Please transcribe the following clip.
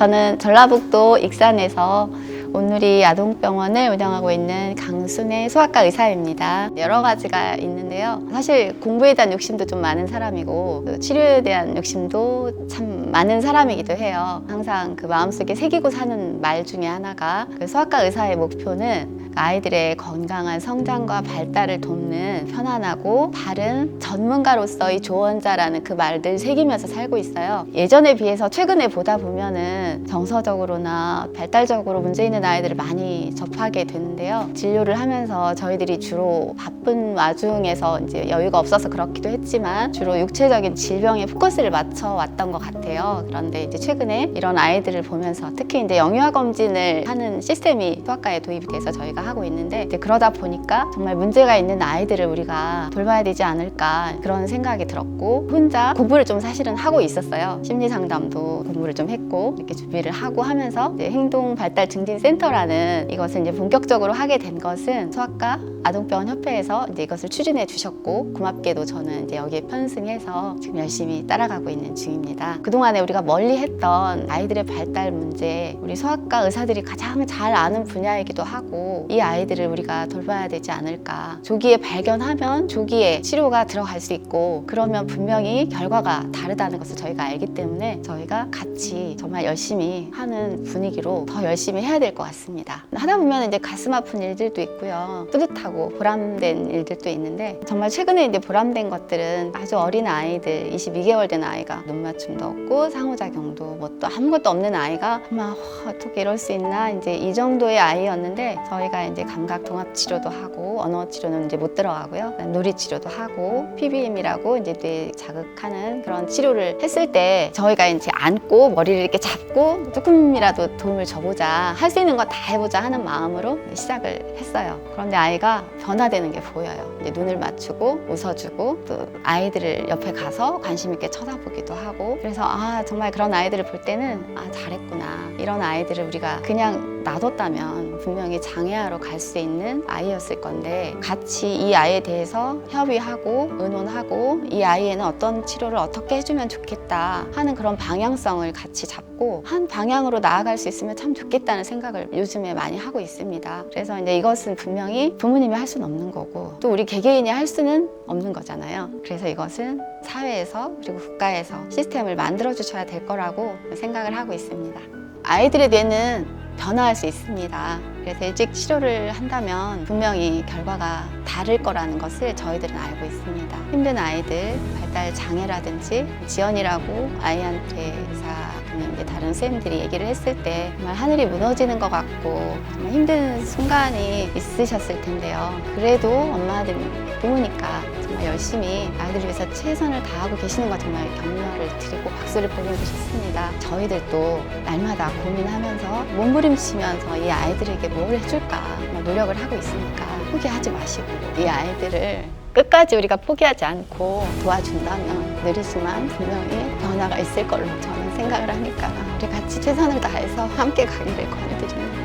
저는 전라북도 익산에서 온누리 아동병원을 운영하고 있는 강순의 소아과 의사입니다. 여러 가지가 있는데요. 사실 공부에 대한 욕심도 좀 많은 사람이고 그 치료에 대한 욕심도 참 많은 사람이기도 해요. 항상 그 마음속에 새기고 사는 말 중에 하나가 그 소아과 의사의 목표는 아이들의 건강한 성장과 발달을 돕는 편안하고 바른 전문가로서의 조언자라는 그 말들 새기면서 살고 있어요. 예전에 비해서 최근에 보다 보면은 정서적으로나 발달적으로 문제 있는 아이들을 많이 접하게 되는데요. 진료를 하면서 저희들이 주로 바쁜 와중에서 이제 여유가 없어서 그렇기도 했지만 주로 육체적인 질병에 포커스를 맞춰 왔던 것 같아요. 그런데 이제 최근에 이런 아이들을 보면서 특히 이제 영유아 검진을 하는 시스템이 소아과에 도입이 돼서 저희가 하고 있는데 그러다 보니까 정말 문제가 있는 아이들을 우리가 돌봐야 되지 않을까 그런 생각이 들었고 혼자 공부를 좀 사실은 하고 있었어요. 심리 상담도 공부를 좀 했고 이렇게 준비를 하고 하면서 행동 발달 증진 센터라는 이것을 이제 본격적으로 하게 된 것은 소아과 아동병원 협회에서 이제 이것을 추진해 주셨고 고맙게도 저는 이제 여기에 편승해서 지금 열심히 따라가고 있는 중입니다. 그동안에 우리가 멀리 했던 아이들의 발달 문제 우리 소아과 의사들이 가장 잘 아는 분야이기도 하고 이 아이들을 우리가 돌봐야 되지 않을까 조기에 발견하면 조기에 치료가 들어갈 수 있고 그러면 분명히 결과가 다르다는 것을 저희가 알기 때문에 저희가 같이 정말 열심히 하는 분위기로 더 열심히 해야 될 것 같습니다. 하다 보면 이제 가슴 아픈 일들도 있고요. 뿌듯하고 보람된 일들도 있는데 정말 최근에 이제 보람된 것들은 아주 어린 아이들 22개월 된 아이가 눈 맞춤도 없고 상호작용도 뭐 또 아무것도 없는 아이가 막 어떻게 이럴 수 있나 이제 이 정도의 아이였는데 저희가 이제 감각 동합 치료도 하고 언어 치료는 이제 못 들어가고요. 놀이 치료도 하고 PBM이라고 이제 뇌 자극하는 그런 치료를 했을 때 저희가 이제 안고 머리를 이렇게 잡고 조금이라도 도움을 줘보자 할 수 있는 거 다 해보자 하는 마음으로 시작을 했어요. 그런데 아이가 변화되는 게 보여요. 이제 눈을 맞추고 웃어주고 또 아이들을 옆에 가서 관심 있게 쳐다보기도 하고 그래서 아 정말 그런 아이들을 볼 때는 아 잘했구나 이런 아이들을 우리가 그냥 놔뒀다면 분명히 장애아 로 갈 수 있는 아이였을 건데 같이 이 아이에 대해서 협의하고 의논하고 이 아이에는 어떤 치료를 어떻게 해주면 좋겠다 하는 그런 방향성을 같이 잡고 한 방향으로 나아갈 수 있으면 참 좋겠다는 생각을 요즘에 많이 하고 있습니다. 그래서 이제 이것은 분명히 부모님이 할 수는 없는 거고 또 우리 개개인이 할 수는 없는 거잖아요. 그래서 이것은 사회에서 그리고 국가에서 시스템을 만들어 주셔야 될 거라고 생각을 하고 있습니다. 아이들의 뇌는 변화할 수 있습니다. 그래서 일찍 치료를 한다면 분명히 결과가 다를 거라는 것을 저희들은 알고 있습니다. 힘든 아이들, 발달 장애라든지 지연이라고 아이한테 의사 다른 선생님들이 얘기를 했을 때 정말 하늘이 무너지는 것 같고 정말 힘든 순간이 있으셨을 텐데요. 그래도 엄마들 부모니까 정말 열심히 아이들을 위해서 최선을 다하고 계시는 거 정말 격려를 드리고 박수를 보내고 싶습니다. 저희들도 날마다 고민하면서 몸부림치면서 이 아이들에게 뭘 해줄까 노력을 하고 있으니까 포기하지 마시고 이 아이들을 끝까지 우리가 포기하지 않고 도와준다면 느리지만 분명히 변화가 있을 걸로 저는 생각을 하니까 우리 같이 최선을 다해서 함께 가기를 권해드립니다.